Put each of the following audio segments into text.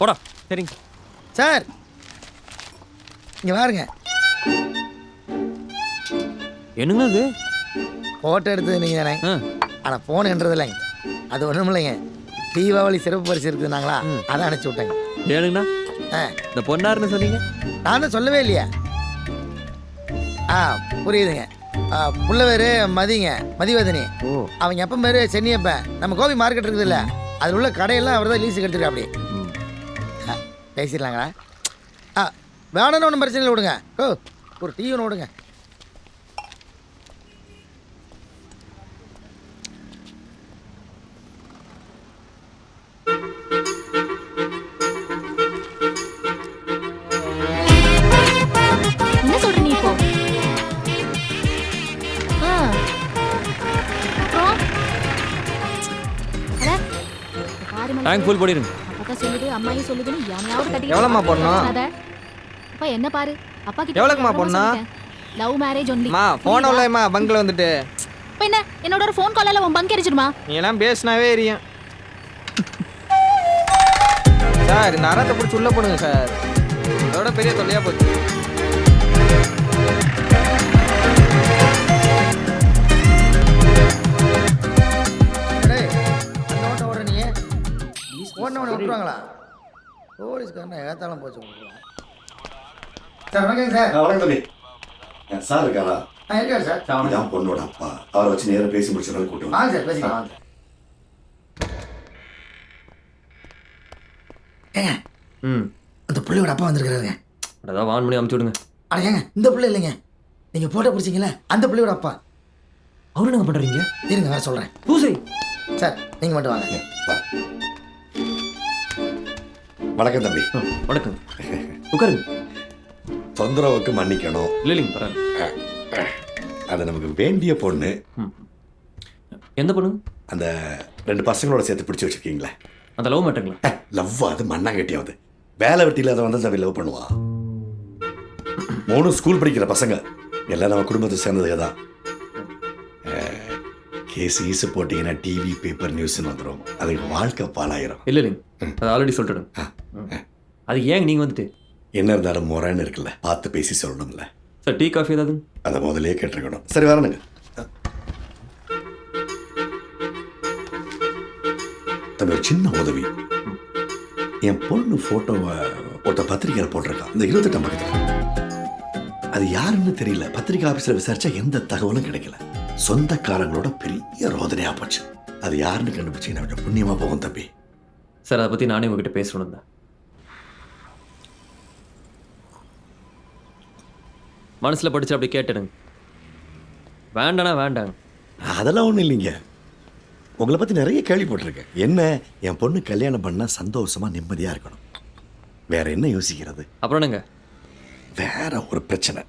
போடா. சரிங்க. சார் இங்கே பாருங்க. என்னங்க அது ஃபோட்டோ எடுத்தது நீங்கள் தானே? ஆ. ஆனால் ஃபோன் என்றது இல்லைங்க. அது ஒன்றும் இல்லைங்க. தீபாவளி சிறப்பு பரிசு இருக்குதுனாங்களா அதை அனுப்பிச்சி விட்டேங்க. ஏனுங்கண்ணா ஆ. இந்த பொன்னாருன்னு சொன்னீங்க? நான் தான் சொல்லவே இல்லையா. ஆ புரியுதுங்க. ஆ, புள்ள பேர் மதிங்க மதிவதனி. ஓ. அவங்க எப்போ பேர் சென்னியப்பன். நம்ம கோபி மார்க்கெட் இருக்குதுல்ல அதில் உள்ள கடையெல்லாம் அவர் தான் லீஸுக்கு எடுத்துருக்கா அப்படி ம். ஆ, பேசிடலாங்களா ஆ வேணும்னு ஒன்றும் பிரச்சனை இல்லை விடுங்க ஓ ஒரு டீ ஒன்று விடுங்க என்ன சொல்ற நீ இப்போ ஆ. அப்புறம்? அட, பாரு மலர். டேங்க் ஃபுல் பண்ணிடுங்க அப்பதான் சொல்லுது அம்மாயும் சொல்லுதுன்னு எவனையாவது கட்டிக்கிட்டு எவ்வளவும்மா போடணும்? அத. அப்பா என்ன பாரு? அப்பா கிட்ட போடணும்? சொல்லிட்டேன். லவ் மேரேஜ் ஒன்லி மா போன உள்ளேம்மா பங்கில் வந்துட்டு. இப்ப என்ன? என்னோட ஒரு ஃபோன் காலால உன் பங்க் எரிச்சிடுமா நீ எல்லாம் பேசினாவே எரியும். சார் இந்த அறத்தை பிடிச்சி உள்ள போடுங்க சார். இதோட பெரிய தொல்லையா போச்சு. விட்டுருவாங்களா போலீஸ்காரன் ஏத்தாலும் போச்சு சார் வணக்கங்க சார். வணக்கம் தம்பி. சார் இருக்காரா? இருக்காரு சார். இதான் பொண்ணோட அப்பா அவரை வச்சு நேரா பேசி முடிச்சிடலாம் கூட்டம் வாங்க சார் பேசிக்கலாம் வாங்க ஏங்க ம். அந்த பிள்ளையோட அப்பா வந்திருக்கிறாருங்க. அதான் வான் பண்ணி அமுச்சு விடுங்க. அட ஏங்க இந்த பிள்ளை இல்லைங்க. நீங்கள் போட்டோ பிடிச்சிங்களே அந்த பிள்ளையோட அப்பா. அவரு என்னங்க பண்றீங்க இருங்க வர சொல்கிறேன் பூசை. சார் நீங்கள் மட்டும் வாங்க. வா. வணக்கம் தம்பி. வணக்கம். உட்காருங்க. தொந்தரவுக்கு மன்னிக்கணும். இல்லை இல்லைங்க பரவாயில்ல அது நமக்கு வேண்டிய பொண்ணு. எந்த பொண்ணுங்க அந்த ரெண்டு பசங்களோட சேர்த்து பிடிச்சி வச்சிருக்கீங்களே. அந்த லவ் மேட்டருங்களா? லவ் அது மண்ணாங்கட்டியாவது வேலை வெட்டியில் அதை வந்து தம்பி லவ் பண்ணுவா மூணு ஸ்கூல் படிக்கிற பசங்க. எல்லாம் நம்ம குடும்பத்தை சேர்ந்ததுக்கு தான் கேஸ் ஈஸு போட்டிங்கன்னா டிவி பேப்பர் நியூஸ்னு வந்துடும் அதுக்கு வாழ்க்கை பாலாயிரம் இல்லை இல்லைங்க. அது ஆல்ரெடி சொல்லிட்டேன். அது ஏங்க நீங்கள் வந்துட்டு? என்ன இருந்தாலும் முறைன்னு இருக்குல்ல. பார்த்து பேசி சொல்லணும்ல. சார் டீ காஃபி ஏதாவது? அதை முதல்லயே கேட்டிருக்கணும். சரி வரணுங்க. தம்பி ஒரு சின்ன உதவி. என் பொண்ணு போட்டோவை ஒருத்த பத்திரிக்கையில் போட்டிருக்கான் இந்த இருபத்தெட்டாம் பக்கத்தில். அது யாருன்னு தெரியல. பத்திரிக்கை ஆஃபீஸில் விசாரிச்சா எந்த தகவலும் கிடைக்கல. சொந்தக்காரங்களோட பெரிய ரோதனையா போச்சு. அது யாருன்னு கண்டுபிடிச்சீங்கன்னா கொஞ்சம் புண்ணியமா போகும் தம்பி. சார் அதை பற்றி நானே உங்ககிட்ட பேசணும் தான். மனசில் படிச்சு அப்படி கேட்டுடுங்க. வேண்டானா வேண்டாங்க. அதெல்லாம் ஒன்றும் இல்லைங்க. உங்களை பற்றி நிறைய கேள்விப்பட்டிருக்கேன் என்ன என் பொண்ணு கல்யாணம் பண்ணால் சந்தோஷமா நிம்மதியாக இருக்கணும்? வேற என்ன யோசிக்கிறது? அப்புறம் என்னங்க? வேற ஒரு பிரச்சனை.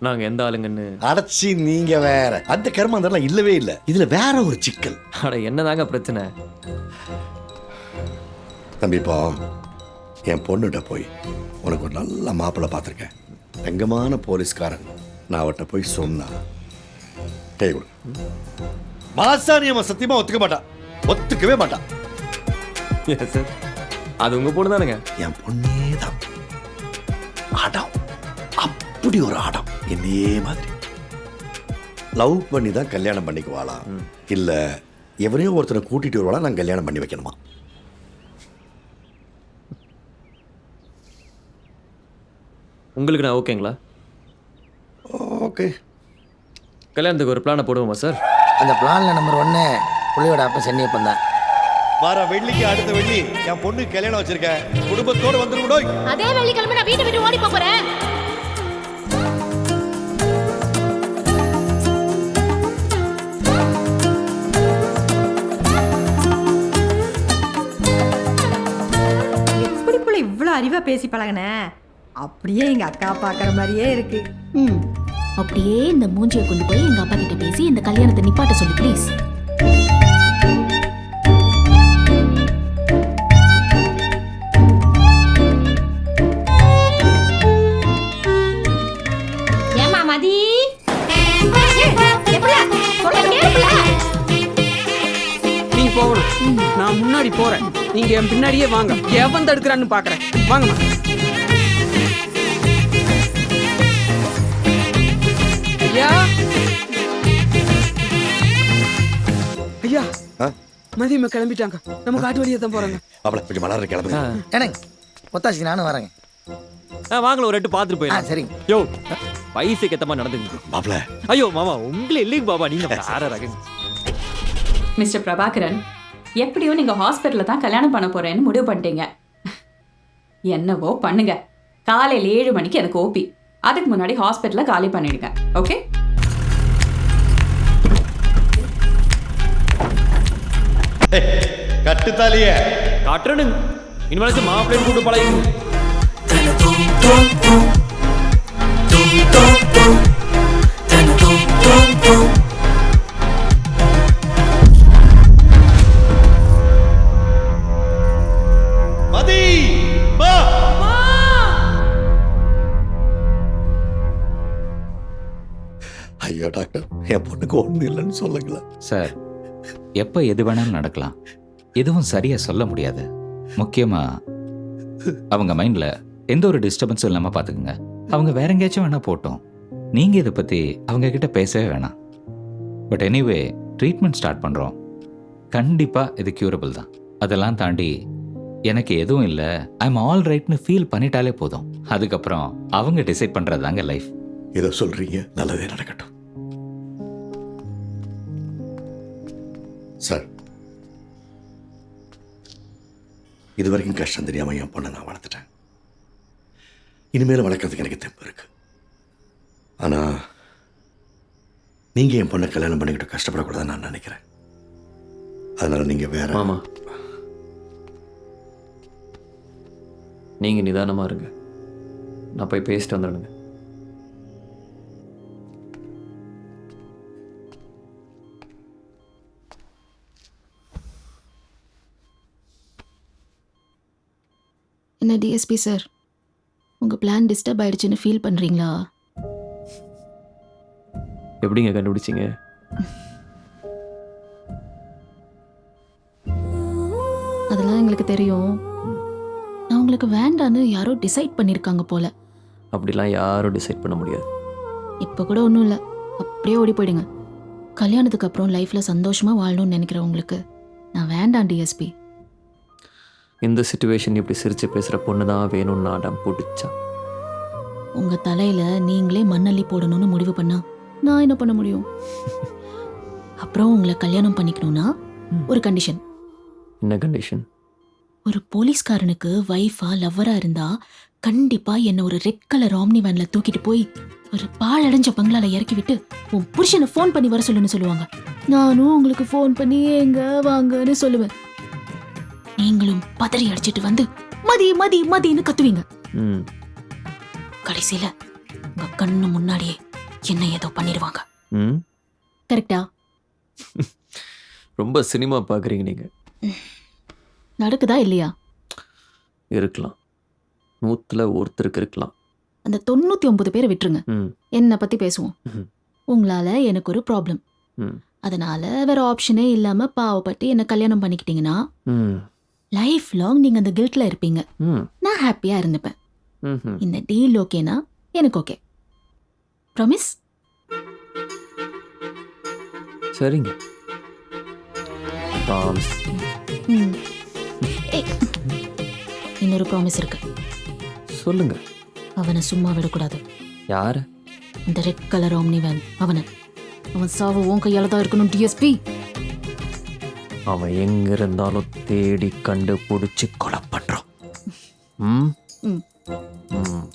ம். நாங்கள் எந்த ஆளுங்கன்னு? அடைச்சி நீங்க வேற. அந்த கர்மம் அதெல்லாம் இல்லவே இல்லை. இதுல வேற ஒரு சிக்கல். அட என்னதாங்க பிரச்சனை? தம்பி இப்போ என் பொண்ணுகிட்ட போய் உனக்கு ஒரு நல்ல மாப்பிள்ளை பார்த்துருக்கேன். தங்கமான போலீஸ்காரன். நான் அவட்ட போய் சொன்னா கை கொடு. மாசாணி அவன் சத்தியமா ஒத்துக்க மாட்டான் ஒத்துக்கவே மாட்டான் சார் அது உங்கள் பொண்ணு தானுங்க? என் பொண்ணே தான். ஆடம் அப்படி ஒரு ஆடம். என்னையே மாதிரி. லவ் பண்ணி தான் கல்யாணம் பண்ணிக்குவாளா? இல்ல எவரையும் ஒருத்தனை கூட்டிட்டு வருவாளா? நான் கல்யாணம் பண்ணி வைக்கணுமா? உங்களுக்கு நான் ஓகேங்களா? ஓகே. கல்யாணத்துக்கு ஒரு பிளானை போடுவோமா சார் அந்த பிளானில் நம்பர் ஒன்று பிள்ளையோட அப்பா சென்னியப்பன் தான். வர வெள்ளிக்கு அடுத்த வெள்ளி என் பொண்ணு கல்யாணம் வச்சிருக்கேன் குடும்பத்தோட வந்துருக்கணும் அதே வெள்ளிக்கிழமை நான் வீட்டை விட்டு ஓடி போப் பேசி பழகுன. அப்படியே எங்க அக்கா பார்க்குற மாதிரியே இருக்கு. ம். அப்படியே இந்த மூஞ்சியை கொண்டு போய் எங்க அப்பா கிட்ட பேசி இந்த கல்யாணத்தை நிப்பாட்ட சொல்லு ப்ளீஸ் ஏமா மதி? நீங்க நீ போகணும். நான் முன்னாடி போறேன். நீங்க என் பின்னாடியே வாங்க. எவன் தடுக்கிறான்னு பாக்குறேன். வாங்கம்மா. ஐயா. ஐயா. மதியமா கிளம்பிட்டாங்க. நம்ம காட்டு வழியா தான் போறாங்க. மாப்பிள கொஞ்சம் மலர கிளம்புங்க. என்னங்க? ஒத்தாசி நானும் வரேங்க. வாங்கல ஒரு ரெட்டு பார்த்துட்டு ஆ போயிடலாம் சரிங்க. யோ வயசுக்கு ஏத்த மாதிரி நடந்துங்க மாப்பிள. ஐயோ மாமா உங்களை இல்லைங்க பாபா. நீங்க வேற ரகங்க மிஸ்டர் பிரபாகரன் எப்படியும் நீங்க ஹாஸ்பிட்டல்ல தான் கல்யாணம் பண்ண போறேன்னு முடிவு பண்ணிட்டீங்க. என்னவோ பண்ணுங்க. காலையில ஏழு மணிக்கு எனக்கு ஓபி. அதுக்கு முன்னாடி ஹாஸ்பிட்டல்ல காலி பண்ணிடுங்க. ஓகே? கட்டுத்தாலிய. காட்டுறனுங்க. இனிமேல் மாப்பிள்ளைன்னு கூட்டு பழகிங்க ஐயோ டாக்டர் என் பொண்ணுக்கு ஒண்ணு இல்லைன்னு சொல்லுங்களேன். சார் எப்போ எது வேணாலும் நடக்கலாம். எதுவும் சரியாக சொல்ல முடியாது. முக்கியமாக அவங்க மைண்டில் எந்த ஒரு டிஸ்டர்பன்ஸும் இல்லாமல் பார்த்துக்குங்க. அவங்க வேற எங்கேயாச்சும் வேணால் போட்டோம். நீங்கள் இதை பற்றி அவங்க கிட்ட பேசவே வேணாம். பட் எனிவே ட்ரீட்மெண்ட் ஸ்டார்ட் பண்ணுறோம் கண்டிப்பாக இது க்யூரபிள் தான். அதெல்லாம் தாண்டி எனக்கு எதுவும் இல்லை. ஐம் ஆல் ரைட்னு ஃபீல் பண்ணிட்டாலே போதும். அதுக்கப்புறம் அவங்க டிசைட் பண்ணுறது தாங்க லைஃப் ஏதோ சொல்றீங்க நல்லதே நடக்கட்டும். சார். இது வரைக்கும் கஷ்டம் தெரியாமல் என் பொண்ணை நான் வளர்த்துட்டேன். இனிமேல் வளர்க்கறதுக்கு எனக்கு தெம்பு இருக்கு. ஆனா நீங்கள் என் பொண்ணை கல்யாணம் பண்ணிக்கிட்டு கஷ்டப்படக்கூடாதுன்னு நான் நினைக்கிறேன். அதனால் நீங்கள் வேற ஆமாம் நீங்கள் நிதானமாக இருங்க. நான் போய் பேசிட்டு வந்துடுங்க என்ன டிஎஸ்பி சார் உங்கள் பிளான் டிஸ்டர்ப் ஆயிடுச்சுன்னு ஃபீல் பண்ணுறீங்களா எப்படிங்க கண்டுபிடிச்சிங்க? அதெல்லாம் எங்களுக்கு தெரியும். நான் உங்களுக்கு வேண்டான்னு யாரோ டிசைட் பண்ணியிருக்காங்க போல. அப்படிலாம் யாரும் டிசைட் பண்ண முடியாது. இப்போ கூட ஒன்றும் இல்லை. அப்படியே ஓடி போயிடுங்க. கல்யாணத்துக்கு அப்புறம் லைஃப்பில் சந்தோஷமாக வாழணும்னு நினைக்கிறேன் உங்களுக்கு நான் வேண்டாம் டிஎஸ்பி இந்த சுச்சுவேஷன் இப்படி சிரிச்சு பேசுற பொண்ணு தான் வேணும்னு அடம் பிடிச்சா? உங்கள் தலையில் நீங்களே மண்ணள்ளி போடணும்னு முடிவு பண்ணா நான் என்ன பண்ண முடியும்? அப்புறம் உங்களை கல்யாணம் பண்ணிக்கணும்னா ஒரு கண்டிஷன் என்ன கண்டிஷன் ஒரு போலீஸ்காரனுக்கு வைஃபா லவ்வரா இருந்தா கண்டிப்பா என்ன ஒரு ரெட் கலர் ஆம்னி வேன்ல தூக்கிட்டு போய் ஒரு பாழடைஞ்ச பங்களால இறக்கி விட்டு உன் புருஷனை ஃபோன் பண்ணி வர சொல்லுன்னு சொல்லுவாங்க. நானும் உங்களுக்கு ஃபோன் பண்ணி எங்க வாங்கன்னு சொல்லுவேன். நீங்களும் பதறி அடிச்சிட்டு வந்து மதி மதி மதின்னு கத்துவீங்க. ம். கடைசியில உங்க கண்ணு முன்னாடியே என்ன ஏதோ பண்ணிடுவாங்க. ம். கரெக்டா? ரொம்ப சினிமா பார்க்குறீங்க நீங்கள் நடக்குதா இல்லையா? இருக்கலாம். நூற்றுல ஒருத்தருக்கு இருக்கலாம். அந்த தொண்ணூத்தி ஒன்பது பேரை விட்டுருங்க. ம். என்னை பத்தி பேசுவோம். உங்களால எனக்கு ஒரு ப்ராப்ளம் ம். அதனால வேற ஆப்ஷனே இல்லாம பாவப்பட்டு என்ன கல்யாணம் பண்ணிக்கிட்டீங்கன்னா ம். லைஃப் லாங் நீங்க அந்த கில்ட்ல இருப்பீங்க. நான் ஹாப்பியா இருந்துப்பேன். ம் இந்த டீல் ஓகேனா எனக்கு ஓகே ப்ராமிஸ் சரிங்க. ப்ராமிஸ் இன்னொரு ப்ராமிஸ் இருக்கு. சொல்லுங்க. அவனை சும்மா விடக்கூடாது. யார்? அந்த ரெட் கலர் ஆம்னி வேன் அவனை. அவன் சாவு உன் கையால தான் இருக்கணும் டிஎஸ்பி அவன் எங்க இருந்தாலும் தேடி கண்டுபிடிச்சு கொலை பண்றான். ம்? ம். ம்.